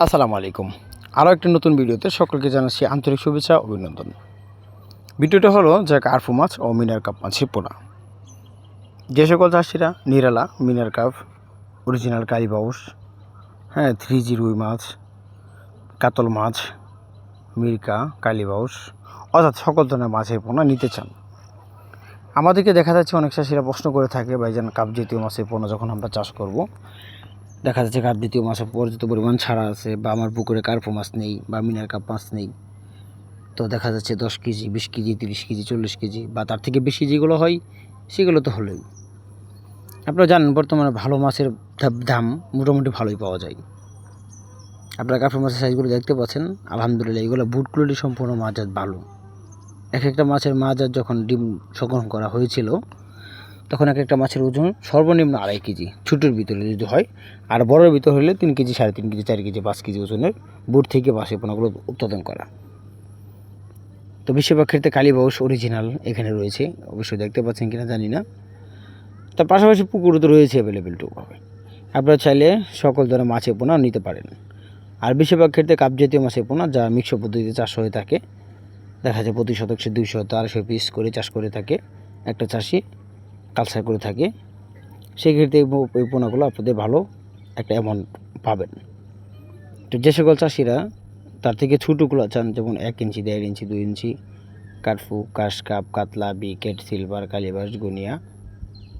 আসসালামু আলাইকুম। আরও একটি নতুন ভিডিওতে সকলকে জানাচ্ছি আন্তরিক শুভেচ্ছা, অভিনন্দন। ভিডিওটা হলো যে কার্ফু মাছ ও মিনার কাপ মাছের পোনা। যে সকল চাষিরা নিরালা, মিনার কাপ অরিজিনাল কালীবাউস হ্যাঁ থ্রি জি রুই মাছ, কাতল মাছ, মিরকা কালীবাউস অর্থাৎ সকল ধরনের মাছের পোনা নিতে চান। আমাদেরকে দেখা যাচ্ছে অনেক চাষিরা প্রশ্ন করে থাকে, ভাইজান, কাপ জাতীয় মাছের পোনা যখন আমরা চাষ করব দেখা যাচ্ছে কাপ দ্বিতীয় মাছের পর্যাপ্ত পরিমাণ ছাড়া আছে বা আমার পুকুরে কার্পো মাছ নেই বা মিনার কাপ মাছ নেই। তো দেখা যাচ্ছে দশ কেজি, বিশ কেজি, তিরিশ কেজি, চল্লিশ কেজি বা তার থেকে বেশি যেগুলো হয়, সেগুলো তো হলোই। আপনারা জানেন বর্তমানে ভালো মাছের দাম মোটামুটি ভালোই পাওয়া যায়। আপনারা কার্পো মাছের সাইজগুলো দেখতে পাচ্ছেন, আলহামদুলিল্লাহ এগুলো বুট কোয়ালিটি সম্পূর্ণ মাজাত ভালো এক একটা মাছের মাজাত যখন ডিম সংগ্রহ করা হয়েছিল তখন এক একটা মাছের ওজন সর্বনিম্ন আড়াই কেজি, ছোটোর ভিতরে যদি হয়, আর বড়ের ভিতরে হলে তিন কেজি, সাড়ে তিন কেজি, চার কেজি, পাঁচ কেজি ওজনের বুট থেকে বাসে পোনাগুলো উৎপাদন করা। তো বেশিরভাগ ক্ষেত্রে কালীবাউস অরিজিনাল এখানে রয়েছে, অবশ্যই দেখতে পাচ্ছেন কিনা জানি না। তার পাশাপাশি পুকুরও তো রয়েছে অ্যাভেলেবেল টুকভাবে। আপনারা চাইলে সকল ধরনের মাছের পোনা নিতে পারেন। আর বেশিরভাগ ক্ষেত্রে কাপ জাতীয় মাছের পোনা, যা মিক্স পদ্ধতিতে চাষ হয়ে থাকে। দেখা যায় প্রতি শতাংশে দুইশো আড়াইশো পিস করে চাষ করে থাকে একটা চাষি। কালচার করে থাকে সেক্ষেত্রে এই পোনাগুলো আপনাদের ভালো একটা অ্যামাউন্ট পাবেন। তো যে সকল চাষিরা তার থেকে ছোটোগুলো চান, যেমন এক ইঞ্চি, দেড় ইঞ্চি, দুই ইঞ্চি কাঠফু কাশ কাপ কাতলা, বিকেট, সিলভার, কালিবাস, গুনিয়া,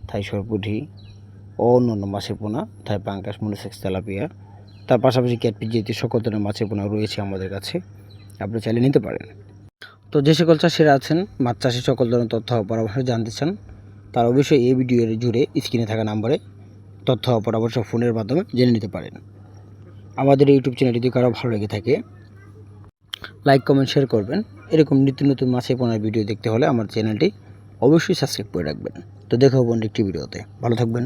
থাই সরপুঠি ও অন্যান্য মাছের পোনা, থাই পাঙ্কাশ মনোসেক্স তেলাপিয়া। তার পাশাপাশি ক্যাটপিস জাতীয় সকল ধরনের মাছের পোনা রয়েছে আমাদের কাছে, আপনি চাইলে নিতে পারেন। তো যে সকল চাষিরা আছেন, মাছ চাষের সকল ধরনের তথ্য পরামর্শ জানতে চান তার অবশ্যই এই ভিডিওর জুড়ে স্ক্রিনে থাকা নাম্বারে তথ্য পরামর্শ ফোনের মাধ্যমে জেনে নিতে পারেন। আমাদের ইউটিউব চ্যানেল যদি কারও ভালো লেগে থাকে লাইক কমেন্ট শেয়ার করবেন। এরকম নিত্য নতুন মাছে পোনার ভিডিও দেখতে হলে আমার চ্যানেলটি অবশ্যই সাবস্ক্রাইব করে রাখবেন। তো দেখা অন্য একটি ভিডিওতে। ভালো থাকবেন।